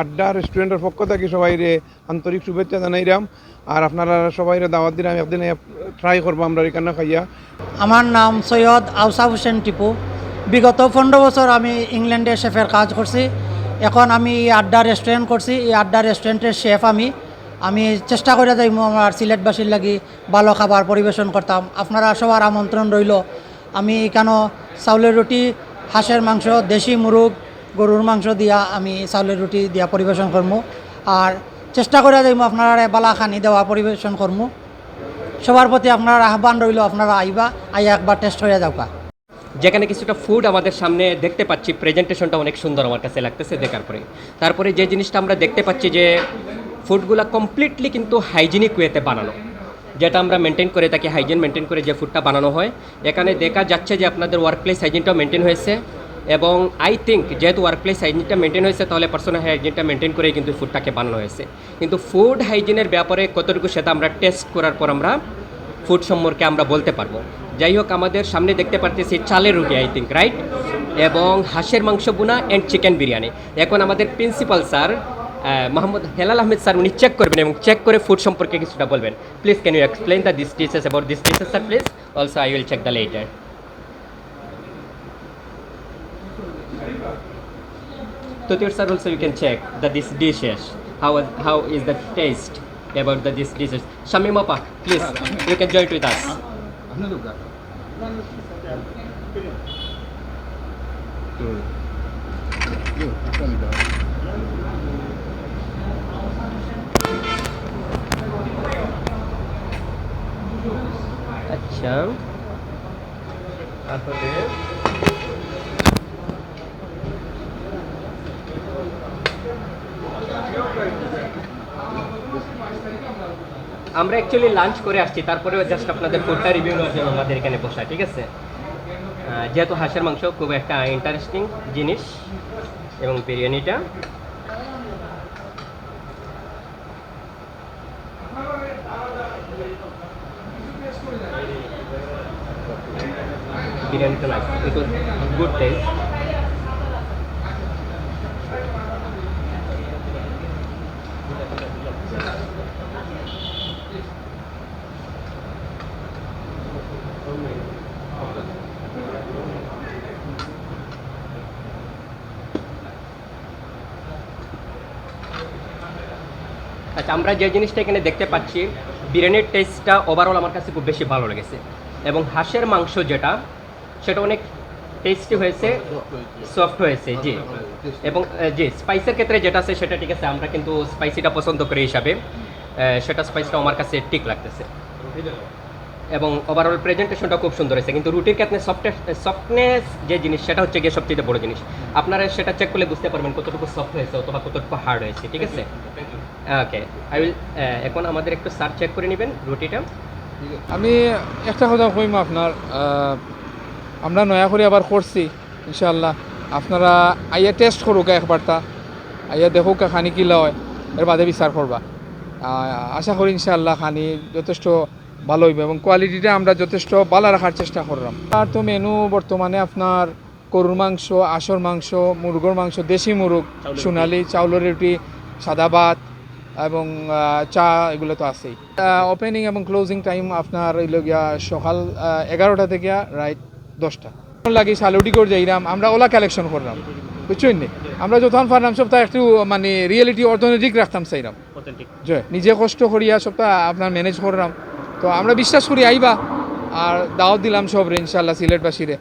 আড্ডা রেস্টুরেন্টের পক্ষ থেকে সবাই আন্তরিক শুভেচ্ছা জানাইলাম আর আপনারা সবাই দাওয়াত দিলাম, একদিন ট্রাই করব আমরা এখানে খাইয়া। আমার নাম সৈয়দ আউসাফ হোসেন টিপু। বিগত পনেরো বছর আমি ইংল্যান্ডে শেফের কাজ করছি। এখন আমি এই আড্ডা রেস্টুরেন্ট করছি। এই আড্ডা রেস্টুরেন্টের শেফ আমি। আমি চেষ্টা করে যাইমু আমার সিলেটবাসীর লাগি ভালো খাবার পরিবেশন করতাম। আপনারা সবার আমন্ত্রণ রইল। আমি কেন চাউলের রুটি, হাঁসের মাংস, দেশি মুরগ গরুর মাংস দিয়া আমি চাউলের রুটি দিয়া পরিবেশন করব আর চেষ্টা করে যাইমু আপনারা বালা খানি দেওয়া পরিবেশন করব সবার প্রতি আপনার আহ্বান রইল, আপনারা আইবা, আইয়া একবার টেস্ট হয়ে যাওকা যেখানে কিছুটা ফুড আমাদের সামনে দেখতে পাচ্ছি প্রেজেন্টেশনটা অনেক সুন্দর আমার কাছে লাগতেছে দেখার পরে। তারপরে যে জিনিসটা আমরা দেখতে পাচ্ছি যে ফুডগুলো কমপ্লিটলি কিন্তু হাইজিনিক ওয়েতে বানানো। যেটা আমরা মেনটেন করে থাকি হাইজিন মেনটেন করে যে ফুডটা বানানো হয়। এখানে দেখা যাচ্ছে যে আপনাদের ওয়ার্ক প্লেস হাইজিনটাও মেনটেন হয়েছে। এবং আই থিঙ্ক যেহেতু ওয়ার্ক প্লেস হাইজিনটা মেনটেন হয়েছে, তাহলে পার্সোনাল হাইজিনটা মেনটেন করেই কিন্তু ফুডটাকে বানানো হয়েছে। কিন্তু ফুড হাইজিনের ব্যাপারে কতটুকু সেটা আমরা টেস্ট করার পর আমরা ফুড সম্পর্কে আমরা বলতে পারব। যাই হোক, আমাদের সামনে দেখতে পারতেছি চালের রুটি আই থিঙ্ক রাইট এবং হাঁসের মাংস বুনা অ্যান্ড চিকেন বিরিয়ানি। এখন আমাদের principal sir Mohammad Helal Ahmed sir উনি চেক করবেন এবং চেক করে ফুড সম্পর্কে কিছুটা বলবেন। Please can you explain the this dishes about this dishes sir please also I will check the letter Tutur sir also you can check the this dishes how how is the taste about the this dishes Shamim Appa please you can join with us আচ্ছা তারপরে আমরা actually lunch করে আসছি, তারপরেও just আপনাদের ফুডটা review নেওয়ার জন্য আমাদের এখানে বসা ঠিক আছে? যেহেতু হাঁসের মাংস খুব একটা ইন্টারেস্টিং জিনিস এবং বিরিয়ানিটা। বিরিয়ানিটা ইট গুড টেস্ট আচ্ছা আমরা যে জিনিসটা এখানে দেখতে পাচ্ছি, বিরিয়ানির টেস্টটা ওভারঅল আমার কাছে খুব বেশি ভালো লেগেছে। এবং হাঁসের মাংস যেটা, সেটা অনেক টেস্টি হয়েছে সফট হয়েছে, জি। এবং জি স্পাইসের ক্ষেত্রে যেটা আছে সেটা ঠিক আছে, আমরা কিন্তু স্পাইসিটা পছন্দ করি হিসাবে। সেটা স্পাইসটা আমার কাছে ঠিক লাগতেছে। এবং ওভারঅল প্রেজেন্টেশনটা খুব সুন্দর হয়েছে। কিন্তু রুটির ক্ষেত্রে সফট সফটনেস যে জিনিস সেটা হচ্ছে গিয়ে সবচেয়ে বড় জিনিস। আপনারা সেটা চেক করলে বুঝতে পারবেন কতটুকু সফট হয়েছে অথবা কতটুকু হার্ড হয়েছে ঠিক আছে? ওকে আই উইল এখন আমাদের একটু সার চেক করে নেবেন রুটিটা আমি একটা কথা কইম আপনার আমরা নয়া করে আবার করছি ইনশাল্লাহ আপনারা আইয়া টেস্ট করুক একবারটা আইয়া দেখুক খানি কি লয় এর বাদে বিচার করবা। আশা করি ইনশাল্লাহ খানি যথেষ্ট ভালো হইবে এবং কোয়ালিটিটা আমরা যথেষ্ট ভালো রাখার চেষ্টা করলাম। আর তো মেনু বর্তমানে আপনার গরুর মাংস আসর মাংস মুরগোর মাংস দেশি মুরগ সোনালি চাউলের রুটি সাদা ভাত এবং চা এগুলো তো আছেই। ওপেনিং এবং ক্লোজিং টাইম আপনার হইল গিয়া সকাল এগারোটা থেকে রাইট দশটা। লাগে সালুটি করে যাইলাম আমরা ওলা কালেকশন করলাম। বুঝছেন নি? আমরা যখন পারলাম সবটা একটু মানে রিয়েলিটি অর্থনৈতিক রাখতাম চাইলাম। নিজে কষ্ট করিয়া সবটা আপনার ম্যানেজ করলাম। তো আমরা বিশ্বাস করি আইবা। আর দাওয়াত দিলাম সব ইনশাল্লাহ সিলেটবাসীরে।